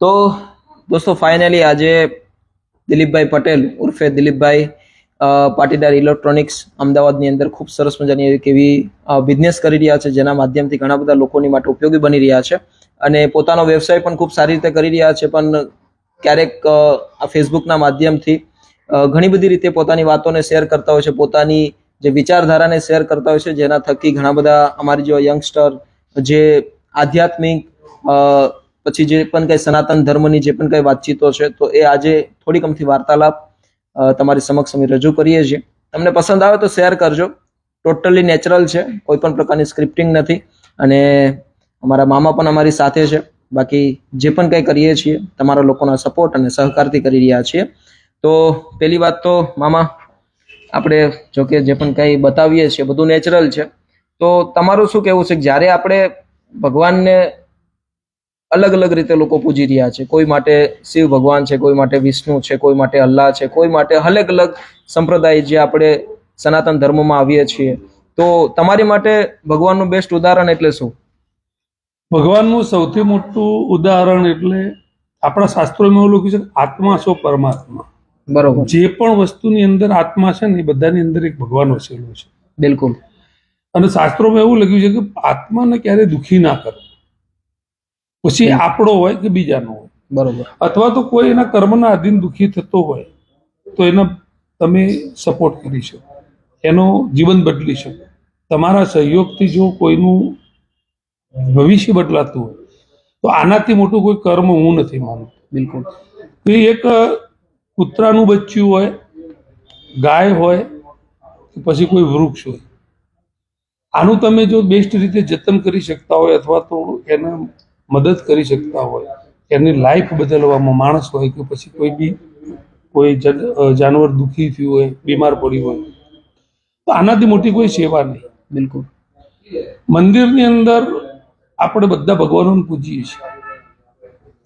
તો દોસ્તો ફાઇનલી આજે દિલીપભાઈ પટેલ ઉર્ફે દિલીપભાઈ પાટીદાર ઇલેક્ટ્રોનિક્સ અમદાવાદની અંદર ખૂબ સરસ મજાની એક એવી બિઝનેસ કરી રહ્યા છે, જેના માધ્યમથી ઘણા બધા લોકોની માટે ઉપયોગી બની રહ્યા છે. અને પોતાનો વ્યવસાય પણ ખૂબ સારી રીતે કરી રહ્યા છે, પણ ક્યારેક આ ફેસબુકના માધ્યમથી ઘણી બધી રીતે પોતાની વાતોને શેર કરતા હોય છે, પોતાની જે વિચારધારાને શેર કરતા હોય છે, જેના થકી ઘણા બધા અમારી જેવા યંગસ્ટર જે આધ્યાત્મિક પછી જે પણ કંઈ સનાતન ધર્મની જે પણ કંઈ વાતચીતો છે, તો એ આજે થોડીક અમથી વાર્તાલાપ તમારી સમક્ષ અમે રજૂ કરીએ છીએ. તમને પસંદ આવે તો શેર કરજો. ટોટલી નેચરલ છે, કોઈ પણ પ્રકારની સ્ક્રિપ્ટિંગ નથી. અને અમારા મામા પણ અમારી સાથે છે. બાકી જે પણ કંઈ કરીએ છીએ, તમારા લોકોના સપોર્ટ અને સહકારથી કરી રહ્યા છીએ. તો પહેલી વાત તો, મામા, આપણે જો કે જે પણ કંઈ બતાવીએ છીએ, બધું નેચરલ છે. તો તમારું શું કહેવું છે જ્યારે આપણે ભગવાનને અલગ અલગ રીતે લોકો પૂજી રહ્યા છે. કોઈ માટે શિવ ભગવાન છે કોઈ માટે વિષ્ણુ છે કોઈ માટે અલ્લાહ છે કોઈ માટે અલગ અલગ સંપ્રદાય જે આપણે સનાતન ધર્મમાં આવીએ છીએ. તો તમારી માટે ભગવાનનું બેસ્ટ ઉદાહરણ એટલે શું? ભગવાનનું સૌથી મોટું ઉદાહરણ એટલે આપણા શાસ્ત્રોમાં એવું લખ્યું છે કે આત્મા છો પરમાત્મા. બરોબર. જે પણ વસ્તુની અંદર આત્મા છે ને એ બધાની અંદર એક ભગવાન વસેલો છે. બિલકુલ. અને શાસ્ત્રોમાં એવું લખ્યું છે કે આત્માને ક્યારેય દુઃખી ના કરો. પછી આપણો હોય કે બીજાનો હોય. બરોબર. અથવા તો કોઈ એના કર્મના આધીન દુઃખી થતો હોય તો એને તમે સપોર્ટ કરી શકો. એનો જીવન બદલી શકો. તમારા સહયોગથી જો કોઈનું ભવિષ્ય બદલાતું હોય તો આનાથી મોટું કોઈ કર્મ હું નથી માનતો બિલકુલ. તો એક કૂતરાનું બચ્ચું હોય ગાય હોય કે પછી કોઈ વૃક્ષ હોય. આનું તમે જો બેસ્ટ રીતે જતન કરી શકતા હોય અથવા તો એને મદદ કરી શકતા હોય. એની લાઈફ બદલવામાં માણસ હોય કે પછી કોઈ બી કોઈ જન- જાનવર દુઃખી થયું હોય બીમાર પડ્યું હોય તો આનાથી મોટી કોઈ સેવા નહીં. બિલકુલ. મંદિરની અંદર આપણે બધા ભગવાનોને પૂજીએ છીએ.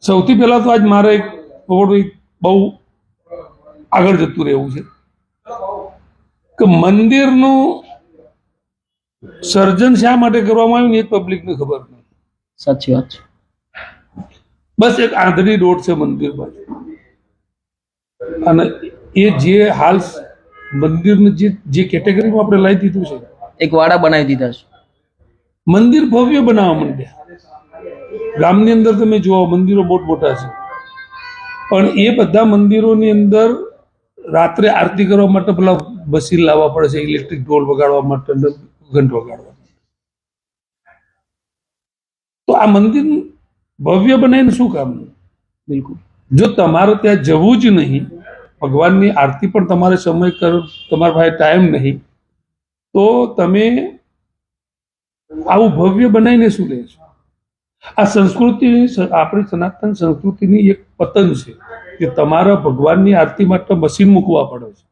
સૌથી પહેલાં તો આજ મારે એક બહુ આગળ જતું રહેવું છે. કે મંદિરનું સર્જન શા માટે કરવામાં આવ્યું ને એ પબ્લિકને ખબર નહીં. સાચી વાત છે. બસ એક આંધળી રોડ છે મંદિર બાજુ અને એ જે હાલ મંદિરને જે જે કેટેગરીમાં આપણે લાવી દીધું છે એક વાડા બનાવી દીધા છે. મંદિર ભવ્ય બનાવવા માંડ્યા. ગામની અંદર તમે જુઓ મંદિરો મોટ મોટા છે. પણ એ બધા મંદિરોની અંદર રાત્રે આરતી કરવા માટે પેલા બસી લાવવા પડે છે ઇલેક્ટ્રિક ઢોલ વગાડવા માટે ઘંટ વગાડવા તો આ મંદિર ભવ્ય બનાવીને શું કામનું બિલકુલ. જો તમારે ત્યાં જવું જ નહીં ભગવાનની આરતી પણ તમારે સમય કરો તમારા પાસે ટાઈમ નહીં તો તમે આવું ભવ્ય બનાવીને શું લે છો? આ સંસ્કૃતિ આપણી સનાતન સંસ્કૃતિની એક પતન છે કે તમારા ભગવાનની આરતી માટે મશીન મૂકવા પડે છે.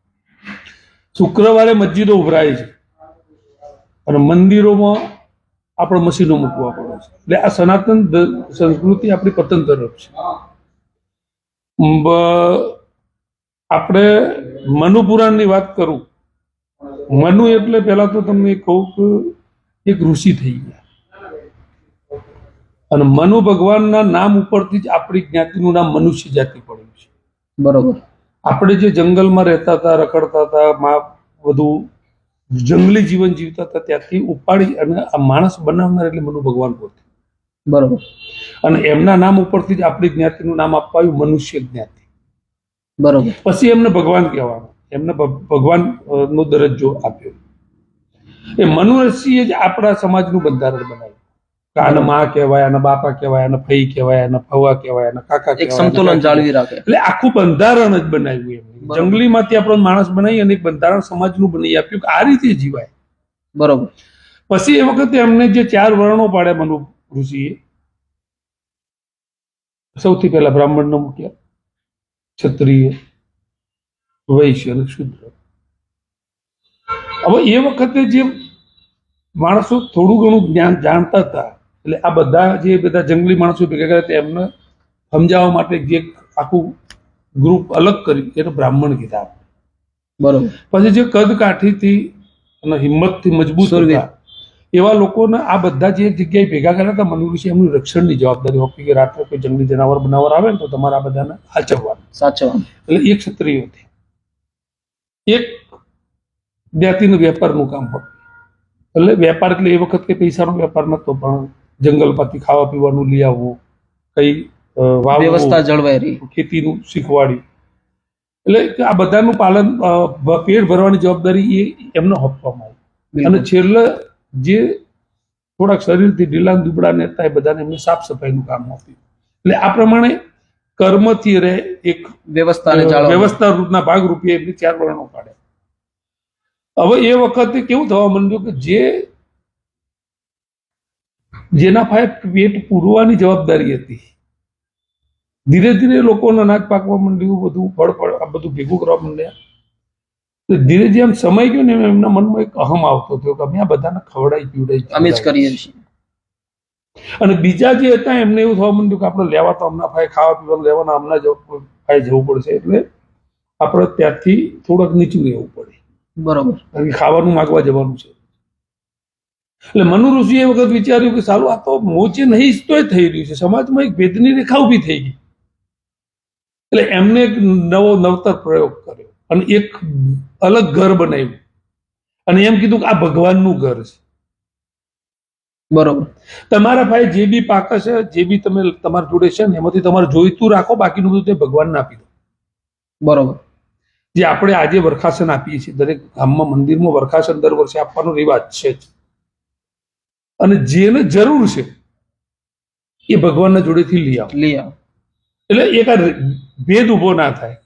શુક્રવારે મસ્જિદો ઉભરાય છે. અને મંદિરોમાં આપણે મશીનો મૂકવા પડે છે. એટલે આ સનાતન સંસ્કૃતિ આપણી પતન તરફ છે. આપણે મનુ પુરાણની વાત કરું. મનુ એટલે પહેલા તો તમને કહું કે એક ઋષિ થઈ ગયા. અને મનુ ભગવાનના નામ ઉપરથી જ આપણી જ્ઞાતિનું નામ મનુષ્ય જાતિ પડ્યું છે. બરોબર. આપણે જે જંગલમાં રહેતા હતા રખડતા હતા માં બધું જંગલી જીવન જીવતા હતા ત્યાંથી ઉપાડી અને આ માણસ બનાવનાર એટલે મનુ ભગવાન પોતે. બરોબર. અને એમના નામ ઉપરથી જ આપણી જ્ઞાતિનું નામ આપવા મનુષ્ય જ્ઞાતિ. બરોબર. પછી એમને ભગવાન કહેવાનું. એમને ભગવાન નો દરજ્જો આપ્યો. એ મનુષ્યએ જ આપણા સમાજનું બંધારણ બનાવ્યું. કે માં કહેવાય અને બાપા કહેવાય અને ફઈ કહેવાય અને ફવા કહેવાય અને કાકા એક સંતુલન જાળવી રાખે. એટલે આખું બંધારણ જ બનાવ્યું એમ. જંગલીમાંથી આપણો માણસ બનાવી અને બંધારણ સમાજનું બનાવી આપ્યું કે આ રીતે જીવાય. બરોબર. પછી એ વખતે એમને જે ચાર વર્ણો પાડ્યા મનુ ઋષિએ સૌથી પહેલા બ્રાહ્મણનો મૂક્યા ક્ષત્રિય વૈશ્ય અને શુદ્ર. હવે એ વખતે જે માણસો થોડું ઘણું જ્ઞાન જાણતા હતા એટલે આ બધા જે બધા જંગલી માણસો ભેગા કર્યા હતા એમને સમજાવવા માટે જે આખું ગ્રુપ અલગ કરી એને બ્રાહ્મણ કીધા બરોબર. પછી જે કદ કાઠીથી અને હિંમતથી મજબૂત. હતા એવા લોકોને આ બધા જે જગ્યાએ ભેગા કર્યા હતા મનુષ્ય એમની રક્ષણની જવાબદારી હોતી કે રાત્રે કોઈ જંગલી જનાવર બનાવર આવે ને તો તમારે આ બધાને સાચવવાનું. સાચવવાનું. એટલે એક ક્ષત્રિય હતી. એક જ્ઞાતિનું વેપારનું કામ હતું. એટલે વેપાર એટલે એ વખત કે પૈસાનો વેપાર નતો પણ જંગલમાંથી ખાવા પીવાનું લઈ આવવું કઈ વ્યવસ્થા જળવાઈ રહી. ખેતીનું શીખવાડી. એટલે કે આ બધાનું પાલન પેટ ભરવાની જવાબદારી એ એમને આપવામાં આવી. અને છેલ્લે જે થોડાક શરીરથી ઢીલા દુબળા નેતા એ બધાને એમને સાફ સફાઈનું કામ આપ્યું એટલે આ પ્રમાણે કર્મથી રહે એક વ્યવસ્થા વ્યવસ્થા રૂપના ભાગ રૂપે એમની ચાર વર્ણો પાડે હવે એ વખતે કેવું થવા માંડ્યું કે જે જેના પાસે પેટ પૂરવાની જવાબદારી હતી. ધીરે ધીરે લોકોને અનાજ પાકવા માંડ્યું બધું ફળ ફળ આ બધું ભેગું કરવા માંડ્યા. તો ધીરે જેમ સમય ગયો ને એમના મનમાં એક અહમ આવતો હતો કે અમે આ બધાને ખવડાવી પીવડાવી અમે જ કરીએ છીએ. અને બીજા જે હતા એમને એવું થવા માંડ્યું કે આપણે લેવા તો હમણાં ભાઈ ખાવા પીવાનું લેવાના હમણાં ફાય જવું પડશે એટલે આપણે ત્યાંથી થોડુંક નીચું રહેવું પડે. બરોબર. ખાવાનું માગવા જવાનું છે. એટલે મનુ ઋષિએ એ વખત વિચાર્યું કે સારું આ તો મોચે નહીં તોય થઈ રહ્યું છે. સમાજમાં એક ભેદની રેખા ઊભી થઈ ગઈ. એટલે એમને એક નવો નવતર પ્રયોગ કર્યો અને એક અલગ ઘર બનાવ્યું. અને એમ કીધું કે આ ભગવાનનું ઘર છે. બરોબર. તમારા ભાઈ જે બી પાક છે જે બી તમે તમારા જોડે છે ને એમાંથી તમારે જોઈતું રાખો બાકીનું બધું તે ભગવાનને આપી દો. બરોબર. જે આપણે આજે વરખાસન આપીએ છીએ. દરેક ગામમાં મંદિરમાં વરખાસન દર વર્ષે આપવાનો રિવાજ છે જ. અને જેને જરૂર છે એ ભગવાનના જોડેથી લઈ આવો. લઈ આવો. એટલે એક આ ભેદ ઊભો ના થાય.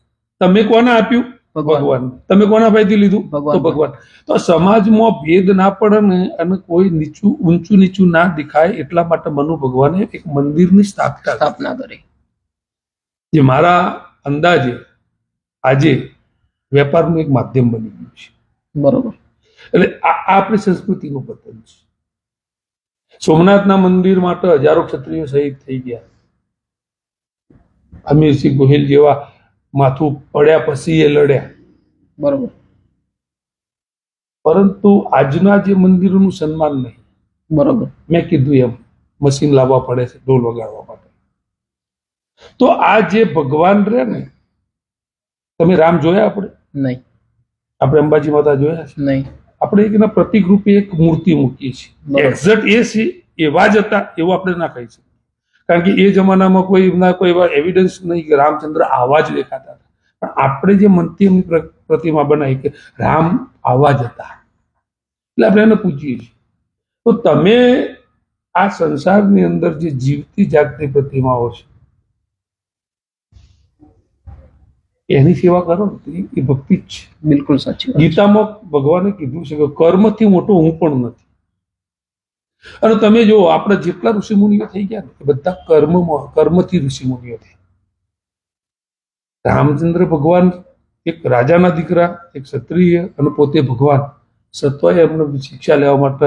તમે કોને આપ્યું? ભગવાન. તમે કોના ભાઈથી લીધું. તો ભગવાન. તો સમાજમાં ભેદ ના પડે ને અને કોઈ નીચું ઊંચું નીચું ના દેખાય એટલા માટે મનુ ભગવાને એક મંદિરની સ્થાપના. સ્થાપના કરી. જે મારા અંદાજે આજે વેપારનું એક માધ્યમ બની ગયું છે. બરોબર. એટલે આ આ આપણી સંસ્કૃતિનું પતન છે. સોમનાથના મંદિર માટે હજારો ક્ષત્રિયો શહીદ થઈ ગયા. હમીરસિંહ ગોહિલ જેવા માથું પડ્યા પછી એ લડ્યા. બરોબર. પરંતુ આજના જે મંદિરોનું સન્માન નહીં. બરોબર. મેં કીધું એમ મશીન લાવવા પડે છે ઢોલ વગાડવા માટે. તો આ જે ભગવાન રહે ને તમે રામ જોયા આપણે? નહીં. આપણે અંબાજી માતા જોયા નહીં. આપણે એક એના પ્રતિક રૂપે એક મૂર્તિ મૂકીએ છીએ. એક્ઝેક્ટ એ છે એવા જ હતા એવું આપણે ના કહી શકીએ કારણ કે એ જમાનામાં કોઈ એમના કોઈ એવા એવિડન્સ નહીં કે રામચંદ્ર આવા જ દેખાતા હતા. પણ આપણે જે મનથી એમની પ્રતિમા બનાવી કે રામ આવા જ હતા. એટલે આપણે એને પૂછીએ છીએ. તો તમે આ સંસારની અંદર જે જીવતી જાગતી પ્રતિમાઓ છે એની સેવા કરો ને એ- ભક્તિ જ છે. બિલકુલ સાચી ગીતામાં ભગવાને કીધું છે કે કર્મથી મોટો હું પણ નથી. અને તમે જો આપણે જેટલા ઋષિમુનિઓ થઈ ગયા ને બધા કર્મમાં કર્મથી ઋષિમુનિઓ થયા. રામચંદ્ર ભગવાન એક રાજાના દીકરા એક ક્ષત્રિય અને પોતે ભગવાન. સત્વાએ એમને શિક્ષા લેવા માટે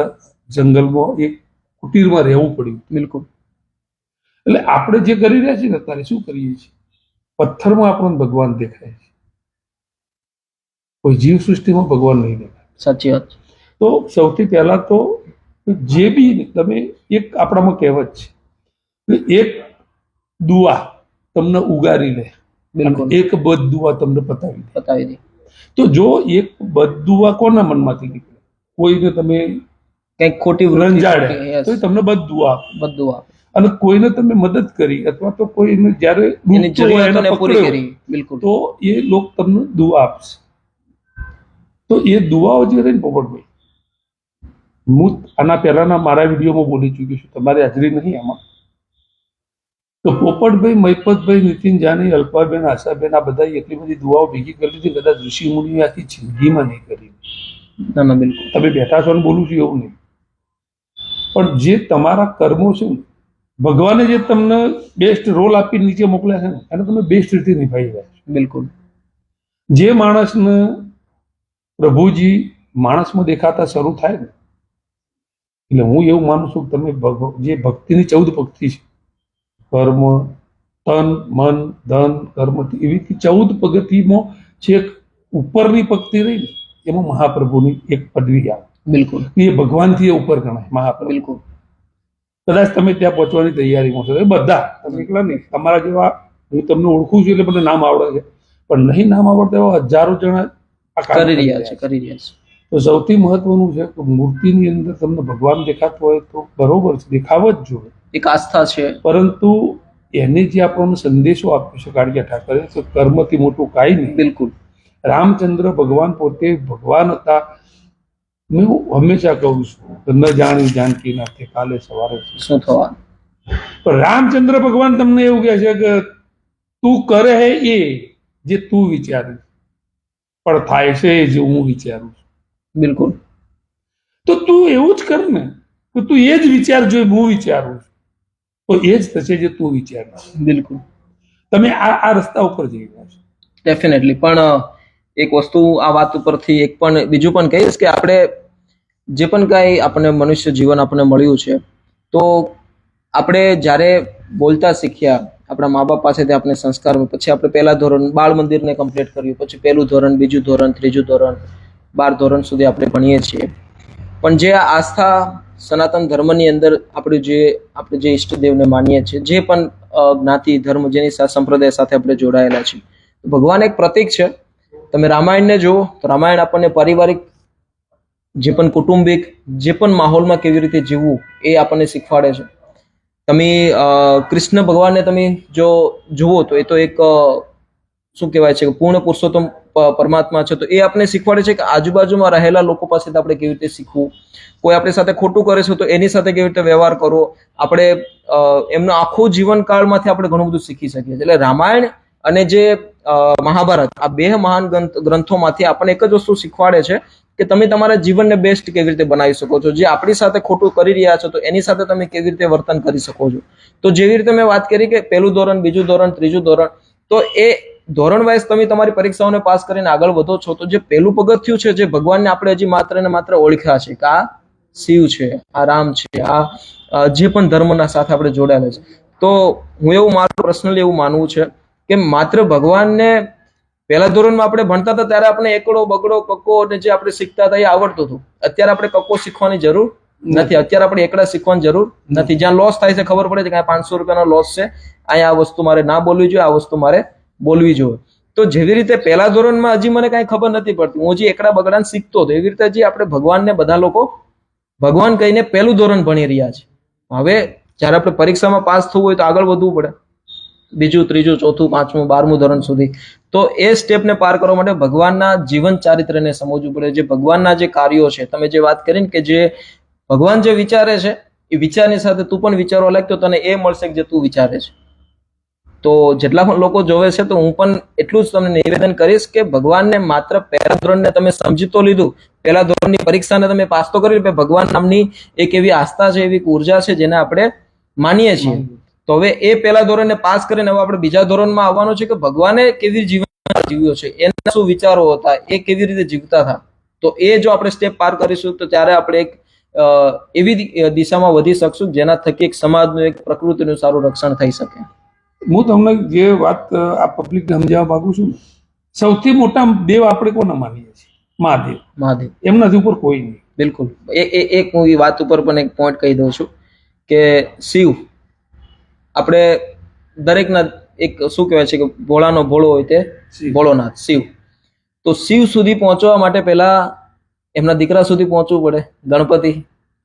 જંગલમાં એક કુટીરમાં રહેવું પડ્યું. બિલકુલ. એટલે આપણે જે કરી રહ્યા છીએ ને અત્યારે શું કરીએ છીએ? પથ્થરમાં આપણને ભગવાન દેખાય છે. કોઈ જીવ સૃષ્ટિમાં ભગવાન નહીં દેખાય. સાચી વાત તો સૌથી પહેલા તો જે બી તમે એક આપણામાં કહેવત છે એક દુઆ તમને ઉગારી લે એક બદ દુઆ તમને પતાવી દે. પતાવી દે. તો જો એક બદ દુઆ કોના મનમાંથી નીકળે? કોઈને તમે કંઈક ખોટી રંજાડે તો તમને બદ દુઆ બધ બધું આપે. અને કોઈને તમે મદદ કરી અથવા તો કોઈને જ્યારે તો એ લોક તમને દુઆ આપશે. તો એ દુઆઓ જે રહી પોપટભાઈ હું આના પહેલાના મારા વિડીયોમાં બોલી ચૂક્યો છું તમારી હાજરી નહીં આમાં. તો પોપટભાઈ મહિપતભાઈ નીતિન જાની અલ્પાબેન આશાબેન આ બધા એટલી બધી દુઆઓ ભેગી કરી દીધી કદાચ ઋષિ મુનિ આખી જિંદગીમાં નહીં કરી. ના ના બિલકુલ. તમે બેઠા છો ને બોલું છું એવું નહીં. પણ જે તમારા કર્મો છે ને ભગવાને જે તમને બેસ્ટ રોલ આપી નીચે મોકલ્યા છે ને એને તમે બેસ્ટ રીતે નિભાવી રહ્યા છો. બિલકુલ. જે માણસને પ્રભુજી માણસમાં દેખાતા શરૂ થાય ને એટલે હું એવું માનું છું કે તમે જે ભક્તિની ચૌદ ભક્તિ છે કર્મ તન મન ધન કર્મ એવી ચૌદ પગતિમાં છેક ઉપરની ભક્તિ રહી ને એમાં મહાપ્રભુની એક પદવી આવે. બિલકુલ. એ ભગવાનથી એ ઉપર ગણાય મહાપ્રભુ. બિલકુલ. કદાચ તમે ત્યાં પહોંચવાની તૈયારીમાં છો. એ બધા. તમે એકલા નહીં. તમારા જેવા હું તમને ઓળખું છું એટલે મને નામ આવડે છે. પણ નહીં નામ આવડતા એવા હજારો જણા આ કરી રહ્યા છે કરી રહ્યા છે. તો સૌથી મહત્વનું છે કે મૂર્તિની અંદર તમને ભગવાન દેખાતો હોય તો બરોબર છે. દેખાવ જ જોઈએ એક આસ્થા છે. પરંતુ એને જે આપણને સંદેશો આપ્યો છે કાળિયા ઠાકરે તો કર્મથી મોટું કાંઈ નહીં. બિલકુલ. રામચંદ્ર ભગવાન પોતે ભગવાન હતા. હું હંમેશા કહું છું કે ન જાણી જાનકી નાથે કાલે સવારે શું થવાનું? પણ રામચંદ્ર ભગવાન તમને એવું કહે છે કે તું કરે હે એ જે તું વિચારે પણ થાય છે એ જે હું વિચારું છું. બિલકુલ. તો તું એવું જ કર ને કે તું એ જ વિચારજો એ હું વિચારું છું. તો એ જ થશે જે તું વિચાર બિલકુલ. તમે આ આ રસ્તા ઉપર જઈ રહ્યા છો. ડેફિનેટલી પણ એક વસ્તુ આ વાત ઉપરથી એક પણ બીજું પણ કહીશ કે આપણે જે પણ કાંઈ આપણને મનુષ્ય જીવન આપણને મળ્યું છે, તો આપણે જ્યારે બોલતા શીખ્યા, આપણા મા બાપ પાસેથી આપણે સંસ્કાર, પછી આપણે પહેલા ધોરણ બાળ મંદિરને કમ્પ્લીટ કર્યું, પછી પહેલું ધોરણ, બીજું ધોરણ, ત્રીજું ધોરણ, બાર ધોરણ સુધી આપણે ભણીએ છીએ. પણ જે આસ્થા સનાતન ધર્મની અંદર આપણે જે આપણે જે ઈષ્ટદેવને માનીએ છીએ, જે પણ જ્ઞાતિ, ધર્મ જેની સંપ્રદાય સાથે આપણે જોડાયેલા છીએ. ભગવાન એક પ્રતીક છે. તમે રામાયણને જુઓ, તો રામાયણ આપણને પારિવારિક જે પણ કુટુંબિક, જે પણ માહોલમાં કેવી રીતે જીવવું એ આપણને શીખવાડે છે. તમે કૃષ્ણ ભગવાનને તમે જો જુઓ તો એ તો એક શું કહેવાય છે કે પૂર્ણ પુરુષોત્તમ પરમાત્મા છે તો એ આપણે શીખવાડે છે કે આજુબાજુમાં રહેલા લોકો પાસેથી આપણે કેવી રીતે શીખવું. કોઈ આપણી સાથે ખોટું કરે છે તો એની સાથે કેવી રીતે વ્યવહાર કરવો. આપણે એમનો આખો જીવનકાળમાંથી આપણે ઘણું બધું શીખી શકીએ એટલે રામાયણ અને જે મહાભારત, આ બે મહાન ગ્રંથોમાંથી આપણને એક જ વસ્તુ શીખવાડે છે કે તમે તમારા જીવનને બેસ્ટ કેવી રીતે બનાવી શકો છો. જે આપણી સાથે ખોટું કરી રહ્યા છો તો એની સાથે તમે કેવી રીતે વર્તન કરી શકો છો? તો જેવી રીતે મેં વાત કરી કે પહેલું ધોરણ, બીજું ધોરણ, ત્રીજું ધોરણ, તો એ ધોરણ વાઇઝ તમે તમારી પરીક્ષાઓને પાસ કરીને આગળ વધો છો તો જે પહેલું પગથિયું છે જે ભગવાનને આપણે હજી માત્ર ને માત્ર ઓળખ્યા છે કે આ શિવ છે, આ રામ છે, આ જે પણ ધર્મના સાથે આપણે જોડાયેલા છે. તો હું એવું મારું પર્સનલી એવું માનવું છે કે માત્ર ભગવાનને પહેલા ધોરણમાં આપણે ભણતા હતા, ત્યારે આપણે એકડો, બગડો, કક્કો અને જે આપણે શીખતા હતા એ આવડતું હતું. અત્યારે આપણે કક્કો શીખવાની જરૂર નથી. અત્યારે આપણે એકડા શીખવાની જરૂર નથી. જ્યાં લોસ થાય છે, ખબર પડે છે કે આ પાંચસો રૂપિયાનો લોસ છે. અહીંયા આ વસ્તુ મારે ના બોલવી જોઈએ, આ વસ્તુ મારે બોલવી જોઈએ. તો જેવી રીતે પહેલા ધોરણમાં હજી મને કાંઈ ખબર નથી પડતી. હું હજી એકડા બગડાને શીખતો હતો, એવી રીતે હજી આપણે ભગવાનને બધા લોકો, ભગવાન કહીને પહેલું ધોરણ ભણી રહ્યા છે. હવે જ્યારે આપણે પરીક્ષામાં પાસ થવું હોય તો આગળ વધવું પડે. બીજું, ત્રીજું, ચોથું, પાંચમું, બારમું ધોરણ સુધી. તો એ સ્ટેપને પાર કરવા માટે ભગવાનના જીવન ચારિત્રને સમજવું પડે. જે ભગવાનના જે કાર્યો છે, તમે જે વાત કરીને કે જે ભગવાન જે વિચારે છે, એ વિચારની સાથે તું પણ વિચારવા લાગ તો તને એ મળશે કે જે તું વિચારે છે. તો જેટલા પણ લોકો જોવે છે, તો હું પણ એટલું જ તમને નિવેદન કરીશ કે ભગવાનને માત્ર પહેલા ધોરણને તમે સમજી તો લીધું. પહેલા ધોરણની પરીક્ષાને તમે પાસ તો કરી ભગવાન નામની એક એવી આસ્થા છે, એવી ઊર્જા છે જેને આપણે માનીએ છીએ. તો હવે એ પહેલા ધોરણને પાસ કરીને હવે આપણે બીજા ધોરણમાં આવવાનું છે કે ભગવાને કેવી જીવન જીવ્યો છે એના શું વિચારો હતા એ કેવી રીતે જીવતા હતા. તો એ જો આપણે સ્ટેપ પાર કરીશું તો ત્યારે આપણે એક એવી દિશામાં વધી શકશું જેના થકી એક સમાજનું એક પ્રકૃતિનું સારું રક્ષણ થઈ શકે. હું તમને જે વાત આ પબ્લિકને સમજાવવા માંગુ છું સૌથી મોટા દેવ આપણે કોને માનીએ છીએ? મહાદેવ. મહાદેવ. એમનાથી ઉપર કોઈ નહીં. બિલકુલ. એ એક હું એ વાત ઉપર પણ એક પોઈન્ટ કહી દઉં છું કે શિવ આપણે દરેકના એક શું કહેવાય છે કે ભોળાનો ભોળો હોય તે ભોળોનાથ શિવ. તો શિવ સુધી પહોંચવા માટે પહેલા એમના દીકરા સુધી પહોંચવું પડે ગણપતિ.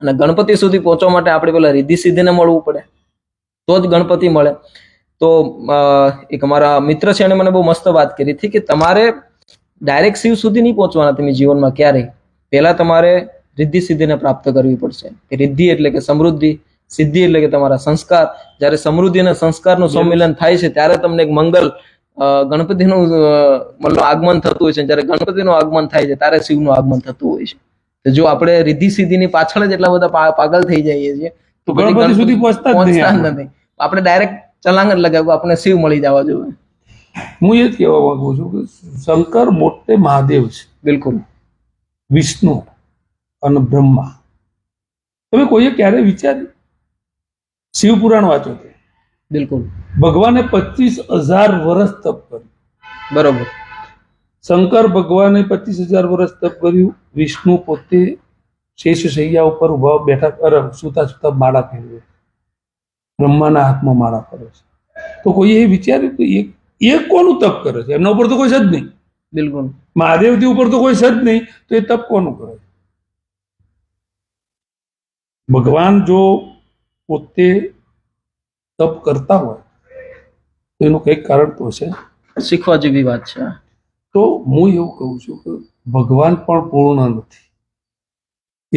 અને ગણપતિ સુધી પહોંચવા માટે આપણે પહેલાં રિદ્ધિ સિદ્ધિને મળવું પડે. તો જ ગણપતિ મળે. તો એક અમારા મિત્ર છે એણે મને બહુ મસ્ત વાત કરી હતી કે તમારે ડાયરેક્ટ શિવ સુધી નહીં પહોંચવાના તમે જીવનમાં ક્યારેય. પહેલાં તમારે રિદ્ધિ સિદ્ધિને પ્રાપ્ત કરવી પડશે. કે રિદ્ધિ એટલે કે સમૃદ્ધિ સિદ્ધિ એટલે કે તમારા સંસ્કાર. જ્યારે સમૃદ્ધિ અને સંસ્કારનું સંમેલન થાય છે ત્યારે તમને એક મંગલ ગણપતિનું મતલબ આગમન થતું હોય છે. જ્યારે ગણપતિનું આગમન થાય છે ત્યારે શિવનું આગમન થતું હોય છે. તો જો આપણે રિદ્ધિ સિદ્ધિની પાછળ જ એટલા બધા પાગલ થઈ જઈએ છીએ તો ગણપતિ સુધી પહોંચતા. નથી. આપણે ડાયરેક્ટ ચલાંગ જ લગાવ્યું આપણે શિવ મળી જવા જોઈએ. હું એ જ કહેવા માંગુ છું કે શંકર મોટે મહાદેવ છે. બિલકુલ. વિષ્ણુ અને બ્રહ્મા. તમે કોઈએ ક્યારે વિચાર્યું? શિવ પુરાણ વાંચો તે બિલકુલ. ભગવાને પચીસ હજાર વર્ષ તપ કર્યું. બરોબર. શંકર ભગવાને પચીસ હજાર વર્ષ તપ કર્યું. વિષ્ણુ પોતે શેષ શૈયા ઉપર ઊભા બેઠા અરે સુતા સુતા માળા ફેરવે બ્રહ્માના હાથમાં માળા ફરે છે. તો કોઈ એ વિચાર્યું કે એ એ કોનું તપ કરે છે? એમના ઉપર તો કોઈ છે જ નહીં. બિલકુલ. મહાદેવજી ઉપર તો કોઈ છે જ નહીં. તો એ તપ કોનું કરે છે? ભગવાન જો પોતે તપ કરતા હોય તો એનું કંઈક કારણ તો છે. શીખવા જેવી વાત છે. તો હું એવું કહું છું કે ભગવાન પણ પૂર્ણ નથી.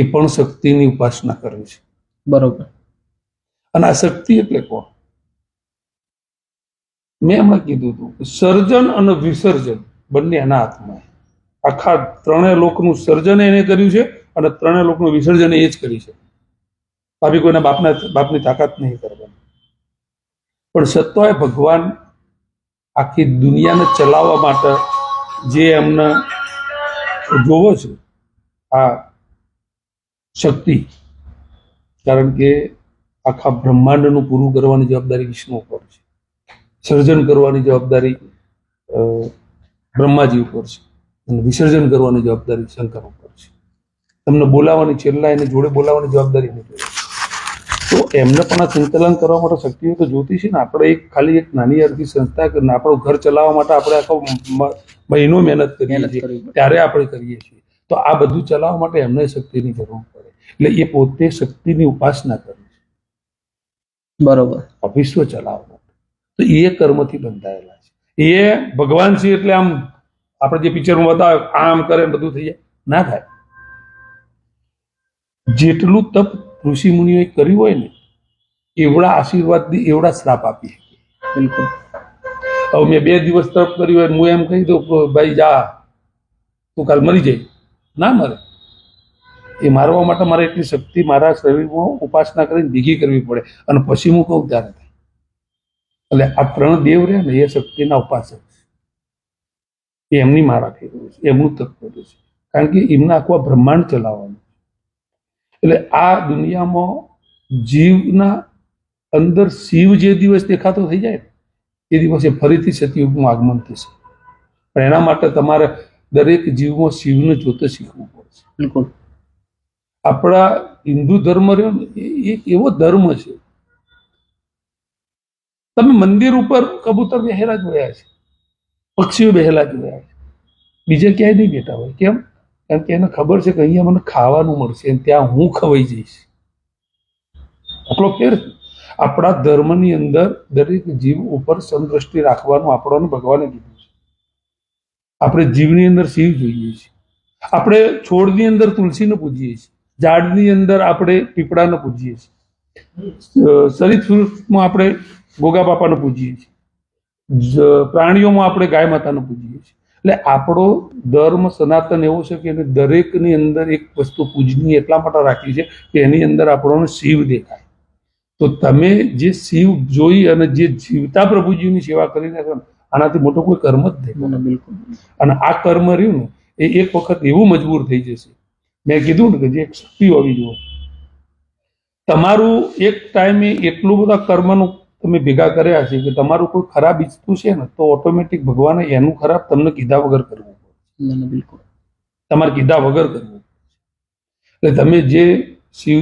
એ પણ શક્તિની ઉપાસના કરે છે. બરોબર. અને આ શક્તિ એટલે કોણ? મેં હમણાં કીધું હતું કે સર્જન અને વિસર્જન બંને એના હાથમાં. આખા ત્રણેય લોકનું સર્જન એને કર્યું છે અને ત્રણેય લોકનું વિસર્જન એ જ કર્યું છે બાકી કોઈના બાપના બાપની તાકાત નહીં કરવાની. પણ સત્વય ભગવાન આખી દુનિયાને ચલાવવા માટે જે એમને જોવો છે, આ શક્તિ, કારણ કે આખા બ્રહ્માંડનું પૂરું કરવાની જવાબદારી વિષ્ણુ ઉપર છે. સર્જન કરવાની જવાબદારી બ્રહ્માજી ઉપર છે. અને વિસર્જન કરવાની જવાબદારી શંકર ઉપર છે. તમને બોલાવવાની, છેલ્લા એને જોડે બોલાવવાની જવાબદારી તો એમને પણ આ સંકલન કરવા માટે શક્તિ તો જોતી છે ને? આપણે એક ખાલી એક નાની અરજી સંસ્થા કરીને આપણું ઘર ચલાવવા માટે આપણે આખો મહિનો મહેનત કરીએ છીએ. ત્યારે આપણે કરીએ છીએ. તો આ બધું ચલાવવા માટે એમને શક્તિની જરૂર પડે. એટલે એ પોતે શક્તિની ઉપાસના કરે છે. બરોબર. અભિશ્વ વિશ્વ ચલાવવા માટે. તો એ કર્મથી બંધાયેલા છે. એ ભગવાન છે એટલે આમ આપણે જે પિક્ચરમાં બતાવે આમ કરે બધું થઈ જાય. ના થાય. જેટલું તપ ઋષિ મુનિઓએ કર્યું હોય ને એવડા આશીર્વાદથી એવડા શ્રાપ આપી બિલકુલ. હવે મેં બે દિવસ તપ કર્યું હોય હું એમ કહી દઉં કે ભાઈ જા. તું કાલ મરી જાય ના મરે. એ મારવા માટે મારે એટલી શક્તિ મારા શરીરમાં ઉપાસના કરીને ભેગી કરવી પડે. અને પછી હું કહું ત્યારે એટલે આ ત્રણ દેવ રહ્યા ને એ શક્તિના ઉપાસક છે. એ એમની મારા ફેરવું છે. એમનું કર્યું છે. કારણ કે એમના આખું આ બ્રહ્માંડ ચલાવવાનું એટલે આ દુનિયામાં જીવના અંદર શિવ જે દિવસ દેખાતો થઈ જાય એ દિવસે ફરીથી સતયુગનું આગમન થશે. પણ એના માટે તમારે દરેક જીવમાં શિવને જોતે શીખવું પડશે. બિલકુલ. આપણા હિન્દુ ધર્મ રહ્યો ને એ એક એવો ધર્મ છે. તમે મંદિર ઉપર કબૂતર બેહેલા જોયા છે. પક્ષીઓ બેહેલા જોયા છે. બીજે ક્યાંય નહીં બેઠા હોય. કેમ? કારણ કે એને ખબર છે કે અહીંયા મને ખાવાનું મળશે ત્યાં હું ખવાઈ જઈશ. આટલો ફેર છે. આપણા ધર્મની અંદર દરેક જીવ ઉપર સમદ્રષ્ટિ રાખવાનું આપણને ભગવાને કીધું છે. આપણે જીવની અંદર શિવ જોઈએ છીએ. આપણે છોડની અંદર તુલસીને પૂજીએ છીએ. ઝાડની અંદર આપણે પીપળાને પૂજીએ છીએ. સરિત સ્વરૂપમાં આપણે ગોગા બાપાને પૂજીએ છીએ. પ્રાણીઓમાં આપણે ગાય માતાને પૂજીએ છીએ. એટલે આપણો ધર્મ સનાતન એવો છે કે એને દરેકની અંદર એક વસ્તુ પૂજની એટલા માટે રાખી છે કે એની અંદર આપણો શિવ દેખાય. તો તમે જે શિવ જોઈ અને જે જીવતા પ્રભુજીની સેવા કરી રહ્યા આનાથી મોટો કોઈ કર્મ જ નહીં. ના, ના, બિલકુલ અને આ કર્મ રહ્યું ને એ એક વખત એવું મજબૂર થઈ જશે. મેં કીધું ને કે જે એક શક્તિ હોવી જોઈએ. તમારું એક ટાઈમે એટલું બધા કર્મનું તમે ભેગા કર્યા છે કે તમારું કોઈ ખરાબ ઈચ્છતું છે ને તો ઓટોમેટિક ભગવાને એનું ખરાબ તમને કીધા વગર કરવું પડે. બિલકુલ. તમારે કીધા વગર કરવું એટલે તમે જે શિવ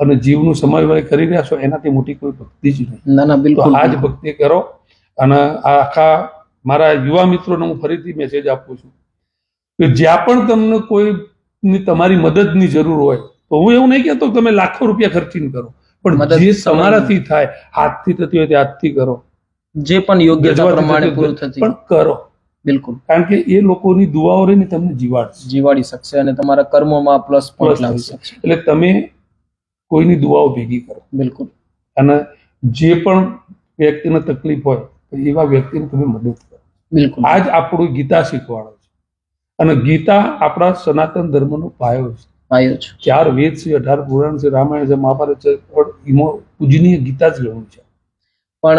અને જીવનું સમન્વય કરી રહ્યા છો એનાથી મોટી કોઈ ભક્તિ જ નહીં. ના ના બિલકુલ આ જ ભક્તિ કરો અને આ આખા મારા યુવા મિત્રોને હું ફરીથી મેસેજ આપું છું કે જ્યાં પણ તમને કોઈની તમારી મદદની જરૂર હોય તો હું એવું નહીં કહેતો તમે લાખો રૂપિયા ખર્ચીને કરો પણ જે તમારાથી થાય હાથથી થતી હોય તે હાથથી કરો. જે પણ યોગ્ય પ્રમાણે પૂરું થતી પણ કરો. બિલકુલ. કારણ કે એ લોકોની દુઆઓ રહીને તમને જીવાડશે. જીવાડી શકશે અને તમારા કર્મોમાં પ્લસ પોઈન્ટ લાવી શકશે. એટલે તમે કોઈની દુઆઓ ભેગી કરો. બિલકુલ. અને જે પણ વ્યક્તિને તકલીફ હોય તો એવા વ્યક્તિને તમે મદદ કરો. બિલકુલ. આ જ આપણું ગીતા શીખવાડે છે. અને ગીતા આપણા સનાતન ધર્મનો પાયો છે. પાયો છે. ચાર વેદ છે અઢાર પુરાણ છે રામાયણ છે મહાભારત છે પણ એમાં પૂજનીય ગીતા જ ગણું છે. પણ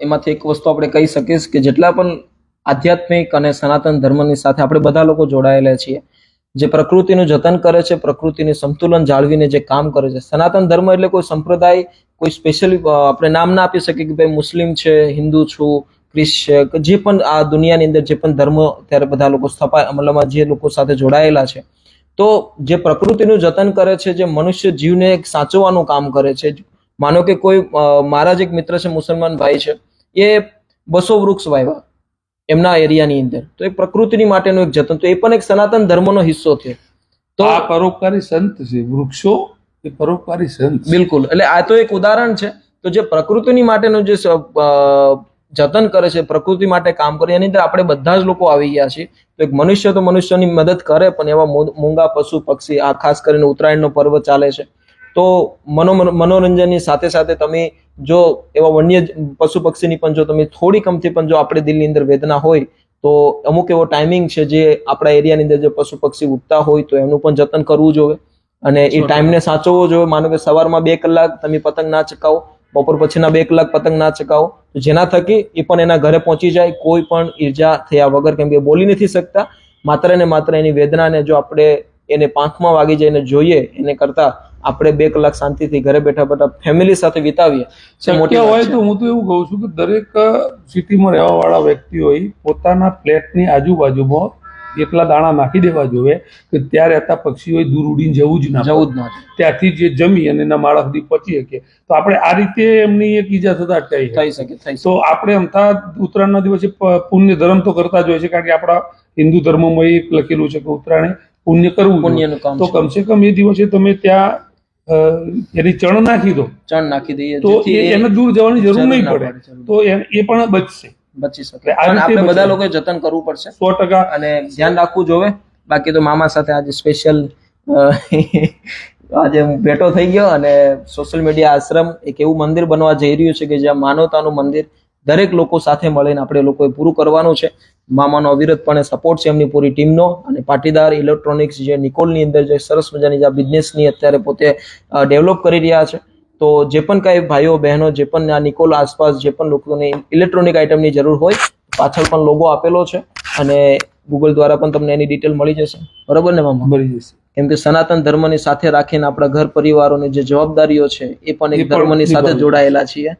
એમાંથી એક વસ્તુ આપણે કહી શકીએ કે જેટલા પણ આધ્યાત્મિક અને સનાતન ધર્મની સાથે આપણે બધા લોકો જોડાયેલા છીએ જે પ્રકૃતિનું જતન કરે છે, પ્રકૃતિને સંતુલન જાળવીને જે કામ કરે છે. સનાતન ધર્મ એટલે કોઈ સંપ્રદાય, કોઈ સ્પેશિયલી આપણે નામ ના આપી શકીએ કે ભાઈ મુસ્લિમ છે, હિન્દુ છું ક્રિસ છે, કે જે પણ આ દુનિયાની અંદર જે પણ ધર્મ ત્યારે બધા લોકો સ્થપાય મતલબ જે લોકો સાથે જોડાયેલા છે. તો જે પ્રકૃતિનું જતન કરે છે, જે મનુષ્ય જીવને સાચવવાનું કામ કરે છે, માનો કે કોઈ મારા જ એક મિત્ર છે, મુસલમાન ભાઈ છે, એ બસો વૃક્ષ વાવ્યા. એમના એરિયાની અંદર. તો એ પ્રકૃતિની માટેનું એક જતન. તો એ પણ એક સનાતન ધર્મનો હિસ્સો છે. તો આ પરોપકારી સંત છે વૃક્ષો એ પરોપકારી સંત બિલકુલ. એટલે આ તો એક ઉદાહરણ છે. તો જે પ્રકૃતિની માટેનું જે જતન કરે છે પ્રકૃતિ માટે કામ કરે એની અંદર આપણે બધા જ લોકો આવી ગયા છીએ. તો એક મનુષ્ય તો મનુષ્યની મદદ કરે પણ એવા મૂંગા પશુ પક્ષી આ ખાસ કરીને ઉત્તરાયણનો પર્વ ચાલે છે. તો મનો મનોરંજનની સાથે સાથે તમે જો એવા વન્ય પશુ પક્ષીની પણ જો તમે થોડી કમથી પણ જો આપણે દિલની અંદર વેદના હોય તો અમુક એવો ટાઈમિંગ છે જે આપણા એરિયાની અંદર જે પશુ પક્ષી ઉગતા હોય તો એનું પણ જતન કરવું જોઈએ અને એ ટાઈમને સાચવવો જોઈએ માનો કે સવારમાં બે કલાક તમે પતંગ ના ચકાવો બપોર પછીના બે કલાક પતંગ ના ચકાવો તો જેના થકી એ પણ એના ઘરે પહોંચી જાય કોઈ પણ ઈજા થયા વગર કેમ કે બોલી નથી શકતા. માત્ર ને માત્ર એની વેદનાને જો આપણે એને પાંખમાં વાગી જઈને જોઈએ એને કરતા આપણે બે કલાક શાંતિથી ઘરે બેઠા બેઠા ફેમિલી સાથે વિતાવીએ. શક્ય હોય તો હું તો એવું કહું છું કે દરેક સિટીમાં રહેવા વાળા વ્યક્તિઓએ પોતાના ફ્લેટની આજુબાજુમાં એટલા દાણા નાખી દેવા જોઈએ કે ત્યાં રહેતા પક્ષીઓએ દૂર ઉડીને જવું જ ના જવું જ ના ત્યાંથી જે જમી અને એના માળા સુધી પહોંચી શકીએ. તો આપણે આ રીતે એમની એક ઈજા થતા અટકાવી થઈ શકે. તો આપણે અમથા ઉત્તરાયણના દિવસે પુણ્ય ધર્મ તો કરતા જ હોય છે કારણ કે આપણા હિન્દુ ધર્મમાં એક લખેલું છે કે ઉત્તરાયણે પુણ્ય કરવું. પુણ્યનું કામ તો કમસે કમ એ દિવસે તમે ત્યાં એની ચણ નાખી દો. ચણ નાખી દઈએ તો એને દૂર જવાની જરૂર નહીં પડે. તો એ પણ બચશે. બચી શકે. આપણે બધા. લોકોએ જતન કરવું પડશે. સો ટકા. અને ધ્યાન રાખવું જોવે. બાકી તો મામા સાથે આજે સ્પેશિયલ આજે હું ભેટો થઈ ગયો અને સોશિયલ મીડિયા આશ્રમ એક એવું મંદિર બનવા જઈ રહ્યું છે કે જ્યાં માનવતાનું મંદિર દરેક લોકો સાથે મળીને આપણે લોકોએ પૂરું કરવાનું છે. મામાનો અવિરતપણે સપોર્ટ છે એમની પૂરી ટીમનો અને પાટીદાર ઇલેક્ટ્રોનિક્સ જે નિકોલની અંદર જે સરસ મજાની જે આ બિઝનેસની અત્યારે પોતે ડેવલપ કરી રહ્યા છે. તો જે પણ કાંઈ ભાઈઓ બહેનો જે પણ આ નિકોલ આસપાસ જે પણ લોકોને ઇલેક્ટ્રોનિક આઇટમની જરૂર હોય પાછળ પણ લોગો આપેલો છે. અને ગૂગલ દ્વારા પણ તમને એની ડિટેલ મળી જશે. બરોબર ને મામા? મળી જશે. કેમ કે સનાતન ધર્મની સાથે રાખીને આપણા ઘર પરિવારોની જે જવાબદારીઓ છે એ પણ એક ધર્મની સાથે જોડાયેલા છીએ.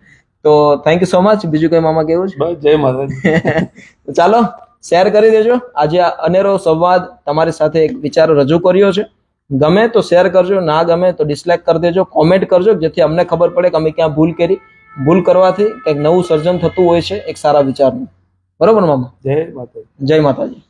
તો થેન્ક યુ સો મચ બીજું કોઈ મામા કેવું છે? બસ જય માતાજી. ચાલો શેર કરી દેજો. આજે આ અનેરો સંવાદ તમારી સાથે એક વિચાર રજૂ કર્યો છે. ગમે તો શેર કરજો ના ગમે તો ડિસલાઇક કરી દેજો કોમેન્ટ કરજો જેથી અમને ખબર પડે કે અમે ક્યાં ભૂલ કરી. ભૂલ કરવાથી કંઈક નવું સર્જન થતું હોય છે એક સારા વિચારનું. બરોબર મામા? જય માતાજી. જય માતાજી.